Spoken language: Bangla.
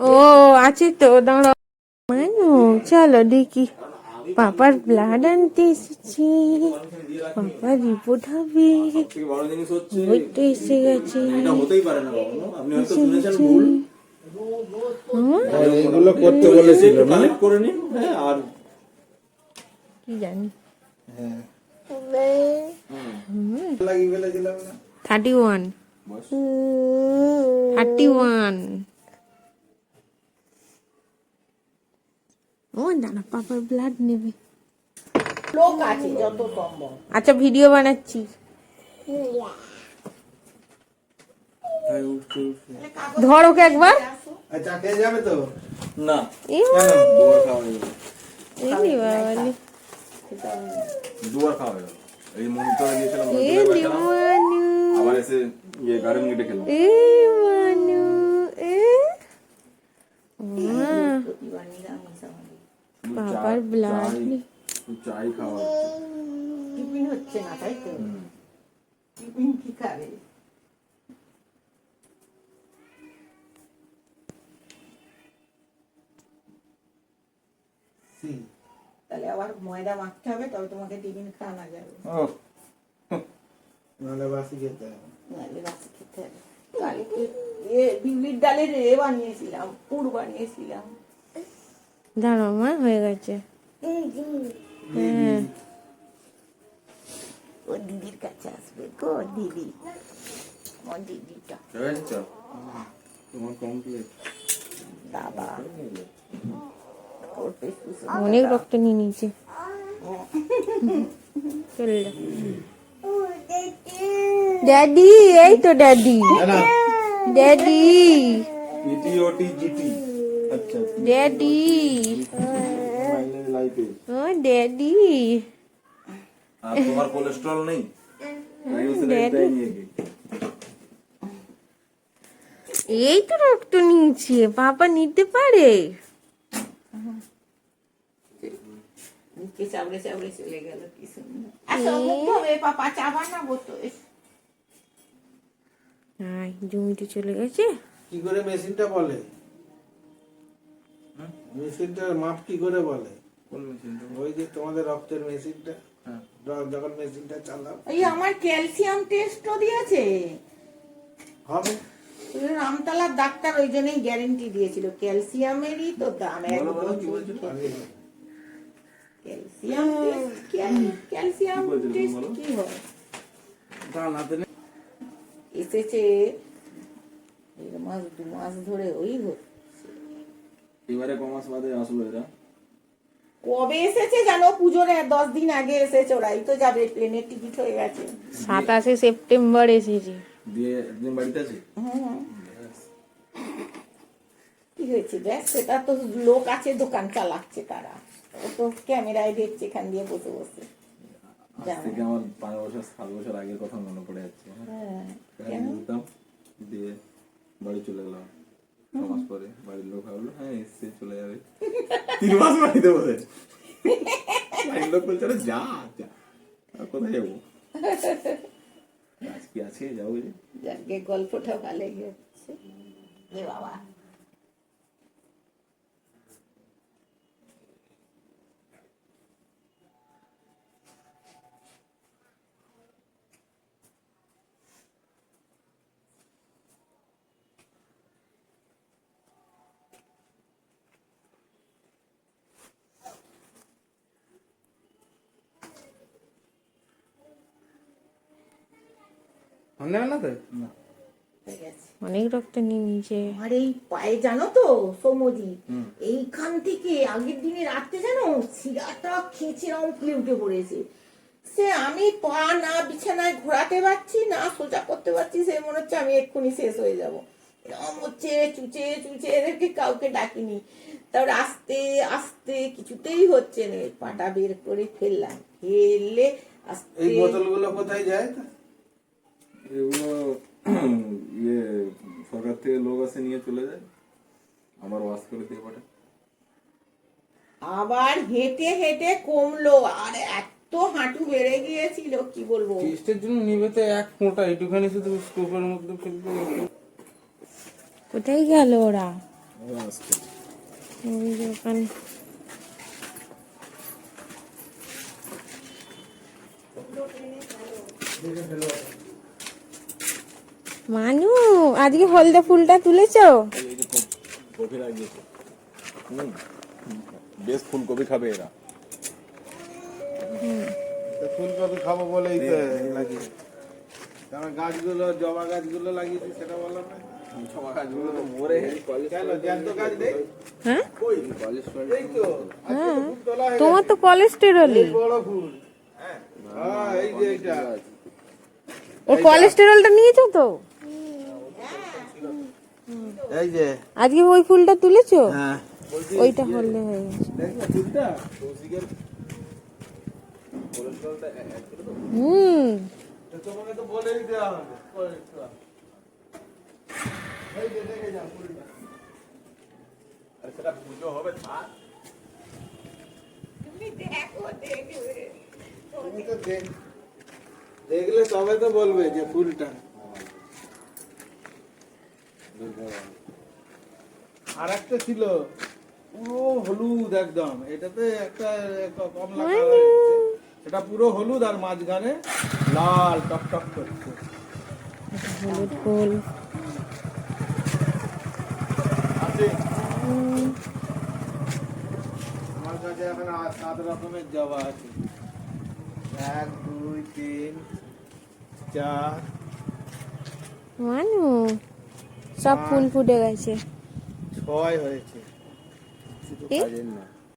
ও আছে তো দাঁড়া মানু চলো দেখি। পাপার ব্লাড আনতে এসেছি। পাপার রিপোর্ট হবে। ওই তো এসে গেছে। এটা হতেই পারে না কখনো আপনি হয়তো শুনেছেন ভুল এগুলো করতে বলেছিল না? করে নিন হ্যাঁ আর কি জানি। হ্যাঁ। থার্টি ওয়ান থার্টি ওয়ান ও দাঁড়া পাপার ব্লাড নেবে। লোক আছে যত সম্ভব আচ্ছা ভিডিও বানাচ্ছি। ধর ওকে একবার। চা খেয়ে যাবে তো? না। এই এই বাবালি দুবার খাওয়া এই মনিটরে মানু আবার এসে ইয়ে গার্ডেন গেটে খেলাম এ মানু এ। মা, বাবার ব্লাড চাই- খাওয়া টিফিন হচ্ছে না তাই তো? টিফিন কি খাবে? তাহলে আবার ময়দা মাখতে হবে তবে তোমাকে টিফিন খাওয়ানো যাবে। ও। নাহলে বাসি খেতে হবে। নাহলে বাসি খেতে হবে। কালকে এ বিউলির ডালের এ বানিয়েছিলাম পুর বানিয়েছিলাম। দাঁড়াও মা হয়ে গেছে। হ্যাঁ। ও দিদির কাছে আসবে গো দিদি। ও দিদিটা। গেছে চা? তোমার কমপ্লিট বাবা। অনেক রক্ত নিয়ে নিয়েছে। চলে ড্যাডি এই তো ড্যাডি। ড্যাডি। ইটি ওটি জিটি। ড্যাডি ও ড্যাডি আর তোমার কোলেস্ট্রল নেই? এই তো রক্ত নিয়েছে পাপা নিতে পারে? মুখে চাবড়ে চাবড়ে চলে গেল কি সুন্দর। আসো মুখ হবে পাপা চা বানাবো তো জমিতে চলে গেছে। কি করে মেশিনটা বলে? মেশিনটার মাপ কি করে বলে? কোন মেশিনটা? ওই যে তোমাদের রক্তের মেশিনটা। হ্যাঁ। যখন মেশিনটা চালাও। এই আমার ক্যালসিয়াম টেস্টও দিয়েছে। হবে। রামতলার ডাক্তার ওই জন্যই গ্যারেন্টি দিয়েছিল ক্যালসিয়ামেরই তো দাম। ক্যালসিয়াম ক্যালসিয়াম টেস্ট কি হয়? এসেছে দেড় মাস দু মাস ধরে ওই হচ্ছে। এবারে কমাস বাদে আসলো এরা। কবে এসেছে জানো পুজোর দশ দিন আগে এসেছে ওরাই তো যাবে প্লেনের টিকিট হয়ে গেছে। সাতাশে সেপ্টেম্বর এসেছে। দিয়ে একদিন বাড়িতে আছে? কি হয়েছে? দেখ সেটা তো লোক আছে দোকান চালাচ্ছে তারা। ও তো ক্যামেরায় দেখছে এখান দিয়ে বসে বসে। আজ থেকে আমার পাঁচ বছর সাত বছর আগের কথা মনে পড়ে যাচ্ছে। হ্যাঁ দিয়ে বাড়ি চলে গেলাম। মাস পরে বাড়ির লোক ভাবলো হ্যাঁ এসছে চলে যাবে। তিন মাস বাড়িতে বসে। বাড়ির লোক বলছে "আরে যা যা। কোথায় যাব? আজ কি আছে যাব গল্পটা ভালো হয়েছে। বাবা। না তো? অনেক রক্ত নিয়ে নিয়েছে। এই পায়ে জানো তো সৌমজি এইখান থেকে আগের দিনে রাত্রে জানো শিরাটা খেঁচে উঠে পড়েছে। সে আমি পা না বিছানায় ঘোরাতে পারছি না সোজা করতে পারছি সে মনে হচ্ছে আমি এক্ষুনি শেষ হয়ে যাব। এরকম হচ্ছে চুচে চুচে এদেরকে কাউকে ডাকিনি। তারপর আস্তে আস্তে কিছুতেই হচ্ছে না পাটা বের করে ফেললাম। ফেললে আস্তে এই বোতলগুলো কোথায় যায়? তা? এগুলো ইয়ে সরকার থেকে লোক আসে নিয়ে চলে যায় আবার ওয়াশ করে দিয়ে পাঠায় আবার হেঁটে হেঁটে কমলো আর এত হাঁটু বেড়ে গিয়েছিল কি বলব টেস্টের জন্য নিবে তো এক ফোঁটা একটুখানি শুধু স্কোপের মধ্যে ফেলতে কোথায় গেল ওরা? ওখানে। মানু আজকে হলদে ফুলটা তুলেছো? এই কপ- লাগিয়েছে বেশ ফুলকপি খাবে এরা। ফুলকপি খাব বলেই তো লাগিয়ে কারণ গাছগুলো জবা গাছগুলো লাগিয়েছি সেটা বললাম না। জবা গাছগুলো তো মরে। জ্যান্ত গাছ নেই? হ্যাঁ? এই তো আজকে তো ফুল তোলা হয়ে তোমার তো কোলেস্টেরলই। বড় ফুল। হ্যাঁ এই যে এটা। ও কোলেস্টেরলটা নিয়েছো তো? এই যে। আজকে ওই ফুলটা তুলেছো? হ্যাঁ। ওইটা হলদে হয়ে গেছে। ফুলটা হুম। তোমাকে তো বলেই দেওয়া হবে এই যে দেখে যাও ফুলটা আর সেটা পুজো হবে থাক তুমি তো দেখ- দেখলে তবে তো বলবে যে ফুলটা। আর একটা ছিল পুরো হলুদ একদম। এটাতে একটা কমলা কালার সেটা পুরো হলুদ আর মাঝখানে লাল টক টক করছে। হলুদ ফুল। আছে। আমার কাছে এখন সাত রকমের জবা আছে। এক দুই তিন চার। সব ফুল ফুটে গেছে। ছয় হয়েছে।